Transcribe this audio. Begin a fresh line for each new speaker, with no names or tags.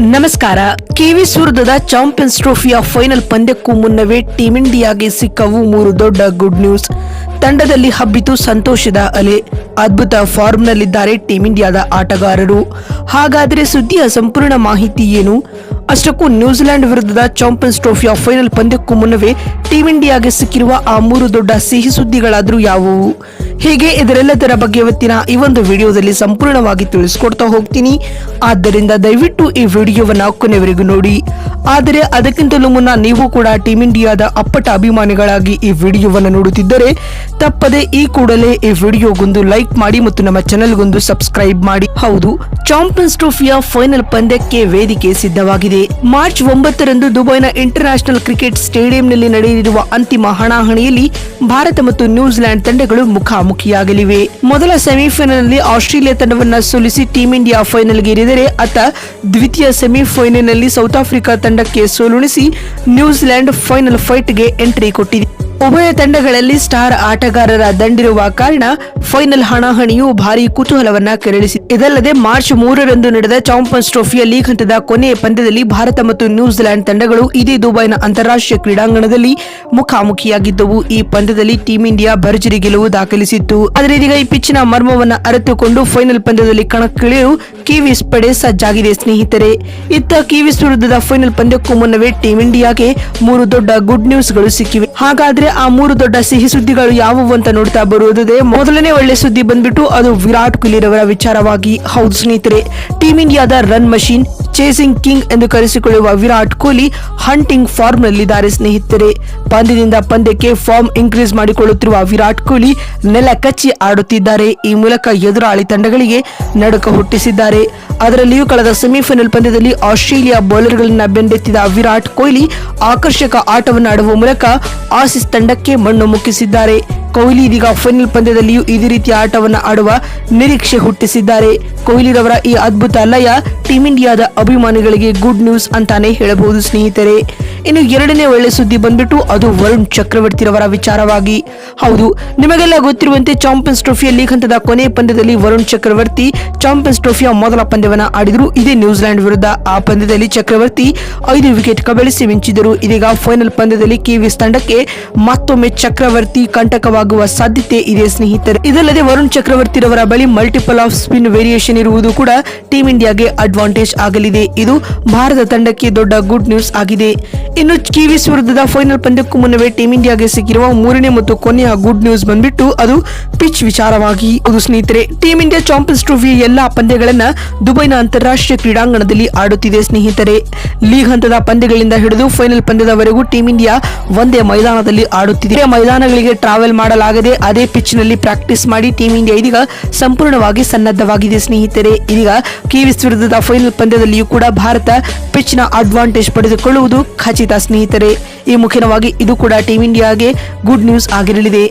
ನಮಸ್ಕಾರ. ಕೆವಿ ಸೂರದದ ಚಾಂಪಿಯನ್ಸ್ ಟ್ರೋಫಿಯ ಫೈನಲ್ ಪಂದ್ಯಕ್ಕೂ ಮುನ್ನವೇ ಟೀಂ ಇಂಡಿಯಾಗೆ ಸಿಕ್ಕವು ಮೂರು ದೊಡ್ಡ ಗುಡ್ ನ್ಯೂಸ್. ತಂಡದಲ್ಲಿ ಹಬ್ಬಿತು ಸಂತೋಷದ ಅಲೆ. ಅದ್ಭುತ ಫಾರ್ಮ್ನಲ್ಲಿದ್ದಾರೆ ಟೀಂ ಇಂಡಿಯಾದ ಆಟಗಾರರು. ಹಾಗಾದರೆ ಸುದ್ದಿಯ ಸಂಪೂರ್ಣ ಮಾಹಿತಿ ಏನು? ಅಷ್ಟಕ್ಕೂ ನ್ಯೂಜಿಲೆಂಡ್ ವಿರುದ್ಧದ ಚಾಂಪಿಯನ್ಸ್ ಟ್ರೋಫಿಯ ಫೈನಲ್ ಪಂದ್ಯಕ್ಕೂ ಮುನ್ನವೇ ಟೀಂ ಇಂಡಿಯಾಗೆ ಸಿಕ್ಕಿರುವ ಆ ಮೂರು ದೊಡ್ಡ ಸಿಹಿ ಸುದ್ದಿಗಳಾದರೂ ಯಾವುವು? ಹೀಗೆ? ಇದರೆಲ್ಲದರ ಬಗ್ಗೆ ಇವತ್ತಿನ ಈ ಒಂದು ವಿಡಿಯೋದಲ್ಲಿ ಸಂಪೂರ್ಣವಾಗಿ ತಿಳಿಸ್ಕೊಡ್ತಾ ಹೋಗ್ತೀನಿ. ಆದ್ದರಿಂದ ದಯವಿಟ್ಟು ಈ ವಿಡಿಯೋವನ್ನು ಕೊನೆವರೆಗೂ ನೋಡಿ. ಆದರೆ ಅದಕ್ಕಿಂತಲೂ ಮುನ್ನ ನೀವು ಕೂಡ ಟೀಂ ಇಂಡಿಯಾದ ಅಪ್ಪಟ ಅಭಿಮಾನಿಗಳಾಗಿ ಈ ವಿಡಿಯೋವನ್ನು ನೋಡುತ್ತಿದ್ದರೆ ತಪ್ಪದೆ ಈ ಕೂಡಲೇ ಈ ವಿಡಿಯೋಗೊಂದು ಲೈಕ್ ಮಾಡಿ ಮತ್ತು ನಮ್ಮ ಚಾನೆಲ್ಗೊಂದು ಸಬ್ಸ್ಕ್ರೈಬ್ ಮಾಡಿ. ಹೌದು, ಚಾಂಪಿಯನ್ಸ್ ಟ್ರೋಫಿಯ ಫೈನಲ್ ಪಂದ್ಯಕ್ಕೆ ವೇದಿಕೆ ಸಿದ್ಧವಾಗಿದೆ. ಮಾರ್ಚ್ ಒಂಬತ್ತರಂದು ದುಬೈನ ಇಂಟರ್ನ್ಯಾಷನಲ್ ಕ್ರಿಕೆಟ್ ಸ್ಟೇಡಿಯಂನಲ್ಲಿ ನಡೆಯಲಿರುವ ಅಂತಿಮ ಹಣಾಹಣಿಯಲ್ಲಿ ಭಾರತ ಮತ್ತು ನ್ಯೂಜಿಲೆಂಡ್ ತಂಡಗಳು ಮುಖಾಮುಖಿಯಾಗಲಿವೆ. ಮೊದಲ ಸೆಮಿಫೈನಲ್ನಲ್ಲಿ ಆಸ್ಟ್ರೇಲಿಯಾ ತಂಡವನ್ನು ಸೋಲಿಸಿ ಟೀಂ ಇಂಡಿಯಾ ಫೈನಲ್ಗೆ ಇರಿದರೆ ಅತ್ತ ದ್ವಿತೀಯ ಸೆಮಿಫೈನಲ್ನಲ್ಲಿ ಸೌತ್ ಆಫ್ರಿಕಾ ತಂಡಕ್ಕೆ ಸೋಲುಣಿಸಿ ನ್ಯೂಜಿಲೆಂಡ್ ಫೈನಲ್ ಫೈಟ್ಗೆ ಎಂಟ್ರಿ ಕೊಟ್ಟಿದೆ. ಉಭಯ ತಂಡಗಳಲ್ಲಿ ಸ್ಟಾರ್ ಆಟಗಾರರ ದಂಡಿರುವ ಕಾರಣ ಫೈನಲ್ ಹಣಾಹಣಿಯು ಭಾರಿ ಕುತೂಹಲವನ್ನ ಕೆರಳಿಸಿದೆ ಇದಲ್ಲದೆ ಮಾರ್ಚ್ ಮೂರರಂದು ನಡೆದ ಚಾಂಪಿಯನ್ಸ್ ಟ್ರೋಫಿಯ ಲೀಗ್ ಹಂತದ ಕೊನೆಯ ಪಂದ್ಯದಲ್ಲಿ ಭಾರತ ಮತ್ತು ನ್ಯೂಜಿಲೆಂಡ್ ತಂಡಗಳು ಇದೇ ದುಬೈನ ಅಂತಾರಾಷ್ಟ್ರೀಯ ಕ್ರೀಡಾಂಗಣದಲ್ಲಿ ಮುಖಾಮುಖಿಯಾಗಿದ್ದವು. ಈ ಪಂದ್ಯದಲ್ಲಿ ಟೀಂ ಇಂಡಿಯಾ ಭರ್ಜರಿ ಗೆಲುವು ದಾಖಲಿಸಿತ್ತು. ಆದರೆ ಇದೀಗ ಈ ಪಿಚ್ಚಿನ ಮರ್ಮವನ್ನು ಅರಿತುಕೊಂಡು ಫೈನಲ್ ಪಂದ್ಯದಲ್ಲಿ ಕಣಕ್ಕಿಳಿಯಲು ಕಿವೀಸ್ ಪಡೆ ಸಜ್ಜಾಗಿದೆ ಸ್ನೇಹಿತರೆ. ಇತ್ತ ಕಿವೀಸ್ ವಿರುದ್ಧದ ಫೈನಲ್ ಪಂದ್ಯಕ್ಕೂ ಮುನ್ನವೇ ಟೀಂ ಇಂಡಿಯಾಗೆ ಮೂರು ದೊಡ್ಡ ಗುಡ್ ನ್ಯೂಸ್ಗಳು ಸಿಕ್ಕಿವೆ. ಹಾಗಾದ್ರೆ ಆ ಮೂರು ದೊಡ್ಡ ಸಿಹಿ ಸುದ್ದಿಗಳು ಯಾವುವು ಅಂತ ನೋಡ್ತಾ ಬರುವುದೇ ಮೊದಲನೇ ಒಳ್ಳೆ ಸುದ್ದಿ ಬಂದ್ಬಿಟ್ಟು ಅದು ವಿರಾಟ್ ಕೊಹ್ಲಿ ರವರ ವಿಚಾರವಾಗಿ. ಹೌದು ಸ್ನೇಹಿತರೆ ಟೀಮ್ ಇಂಡಿಯಾದ ರನ್ ಮಷೀನ್ ಚೇಸಿಂಗ್ ಕಿಂಗ್ ಎಂದು ಕರೆಸಿಕೊಳ್ಳುವ ವಿರಾಟ್ ಕೊಹ್ಲಿ ಹಂಟಿಂಗ್ ಫಾರ್ಮ್ ನಲ್ಲಿದ್ದಾರೆ ಸ್ನೇಹಿತರೆ. ಪಂದ್ಯದಿಂದ ಪಂದ್ಯಕ್ಕೆ ಫಾರ್ಮ್ ಇನ್ಕ್ರೀಸ್ ಮಾಡಿಕೊಳ್ಳುತ್ತಿರುವ ವಿರಾಟ್ ಕೊಹ್ಲಿ ನೆಲ ಕಚ್ಚಿ ಆಡುತ್ತಿದ್ದಾರೆ. ಈ ಮೂಲಕ ಎದುರಾಳಿ ತಂಡಗಳಿಗೆ ನಡುಕ ಹುಟ್ಟಿಸಿದ್ದಾರೆ. ಅದರಲ್ಲಿಯೂ ಕಳೆದ ಸೆಮಿಫೈನಲ್ ಪಂದ್ಯದಲ್ಲಿ ಆಸ್ಟ್ರೇಲಿಯಾ ಬೌಲರ್ಗಳನ್ನು ಬೆಂಡೆತ್ತಿದ ವಿರಾಟ್ ಕೊಹ್ಲಿ ಆಕರ್ಷಕ ಆಟವನ್ನು ಆಡುವ ಮೂಲಕ ಆಸಿಸ್ ತಂಡಕ್ಕೆ ಮಣ್ಣು ಮುಕ್ಕಿಸಿದ್ದಾರೆ. ಕೊಹ್ಲಿ ಇದೀಗ ಫೈನಲ್ ಪಂದ್ಯದಲ್ಲಿಯೂ ಇದೇ ರೀತಿಯ ಆಟವನ್ನು ಆಡುವ ನಿರೀಕ್ಷೆ ಹುಟ್ಟಿಸಿದ್ದಾರೆ. ಕೊಹ್ಲಿರವರ ಈ ಅದ್ಭುತ ಲಯ ಟೀಂ ಇಂಡಿಯಾದ ಅಭಿಮಾನಿಗಳಿಗೆ ಗುಡ್ ನ್ಯೂಸ್ ಅಂತಾನೆ ಹೇಳಬಹುದು ಸ್ನೇಹಿತರೆ. ಇನ್ನು ಎರಡನೇ ಒಳ್ಳೆ ಸುದ್ದಿ ಬಂದ್ಬಿಟ್ಟು ಅದು ವರುಣ್ ಚಕ್ರವರ್ತಿರವರ ವಿಚಾರವಾಗಿ. ಹೌದು, ನಿಮಗೆಲ್ಲ ಗೊತ್ತಿರುವಂತೆ ಚಾಂಪಿಯನ್ಸ್ ಟ್ರೋಫಿಯ ಲೀಗ್ ಹಂತದ ಕೊನೆ ಪಂದ್ಯದಲ್ಲಿ ವರುಣ್ ಚಕ್ರವರ್ತಿ ಚಾಂಪಿಯನ್ಸ್ ಟ್ರೋಫಿಯ ಮೊದಲ ಪಂದ್ಯವನ್ನು ಆಡಿದರು. ಇದೇ ನ್ಯೂಜಿಲೆಂಡ್ ವಿರುದ್ಧ ಆ ಪಂದ್ಯದಲ್ಲಿ ಚಕ್ರವರ್ತಿ ಐದು ವಿಕೆಟ್ ಕಬಳಿಸಿ ಮಿಂಚಿದರು ಇದೀಗ ಫೈನಲ್ ಪಂದ್ಯದಲ್ಲಿ ಕೆವಿಸ್ ತಂಡಕ್ಕೆ ಮತ್ತೊಮ್ಮೆ ಚಕ್ರವರ್ತಿ ಕಂಟಕವಾಗುವ ಸಾಧ್ಯತೆ ಇದೆ, ಸ್ನೇಹಿತರೆ. ಇದಲ್ಲದೆ ವರುಣ್ ಚಕ್ರವರ್ತಿರವರ ಬಳಿ ಮಲ್ಟಿಪಲ್ ಆಫ್ ಸ್ಪಿನ್ ವೇರಿಯೇಷನ್ ಇರುವುದು ಕೂಡ ಟೀಂ ಇಂಡಿಯಾಗೆ ಅಡ್ವಾಂಟೇಜ್ ಆಗಲಿದೆ. ಇದು ಭಾರತ ತಂಡಕ್ಕೆ ದೊಡ್ಡ ಗುಡ್ ನ್ಯೂಸ್ ಆಗಿದೆ. ಇನ್ನು ಕಿವೀಸ್ ವಿರುದ್ಧದ ಫೈನಲ್ ಪಂದ್ಯಕ್ಕೂ ಮುನ್ನವೇ ಟೀಂ ಇಂಡಿಯಾಗೆ ಸಿಕ್ಕಿರುವ ಮೂರನೇ ಮತ್ತು ಕೊನೆಯ ಗುಡ್ ನ್ಯೂಸ್ ಬಂದ್ಬಿಟ್ಟು ಅದು ಪಿಚ್ ವಿಚಾರವಾಗಿ. ಅದು ಸ್ನೇಹಿತರೆ ಟೀಂ ಇಂಡಿಯಾ ಚಾಂಪಿಯನ್ಸ್ ಟ್ರೋಫಿ ಎಲ್ಲಾ ಪಂದ್ಯಗಳನ್ನ ದುಬೈನ ಅಂತಾರಾಷ್ಟ್ರೀಯ ಕ್ರೀಡಾಂಗಣದಲ್ಲಿ ಆಡುತ್ತಿದೆ ಸ್ನೇಹಿತರೆ. ಲೀಗ್ ಹಂತದ ಪಂದ್ಯಗಳಿಂದ ಹಿಡಿದು ಫೈನಲ್ ಪಂದ್ಯದವರೆಗೂ ಟೀಂ ಇಂಡಿಯಾ ಒಂದೇ ಮೈದಾನದಲ್ಲಿ ಆಡುತ್ತಿದೆ. ಮೈದಾನಗಳಿಗೆ ಟ್ರಾವೆಲ್ ಮಾಡಲಾಗದೆ ಅದೇ ಪಿಚ್ನಲ್ಲಿ ಪ್ರಾಕ್ಟೀಸ್ ಮಾಡಿ ಟೀಂ ಇಂಡಿಯಾ ಇದೀಗ ಸಂಪೂರ್ಣವಾಗಿ ಸನ್ನದ್ಧವಾಗಿದೆ ಸ್ನೇಹಿತರೆ. ಇದೀಗ ಕಿವೀಸ್ ವಿರುದ್ಧದ ಫೈನಲ್ ಪಂದ್ಯದಲ್ಲಿಯೂ ಕೂಡ ಭಾರತ ಪಿಚ್ನ ಅಡ್ವಾಂಟೇಜ್ ಪಡೆದುಕೊಳ್ಳುವುದು ಖಚಿತ. ಸ್ನೇಹಿತರೆ ಈ ಮುಖ್ಯವಾಗಿ ಇದು ಕೂಡ ಟೀಂ ಇಂಡಿಯಾಗೆ ಗುಡ್ ನ್ಯೂಸ್ ಆಗಿರಲಿದೆ.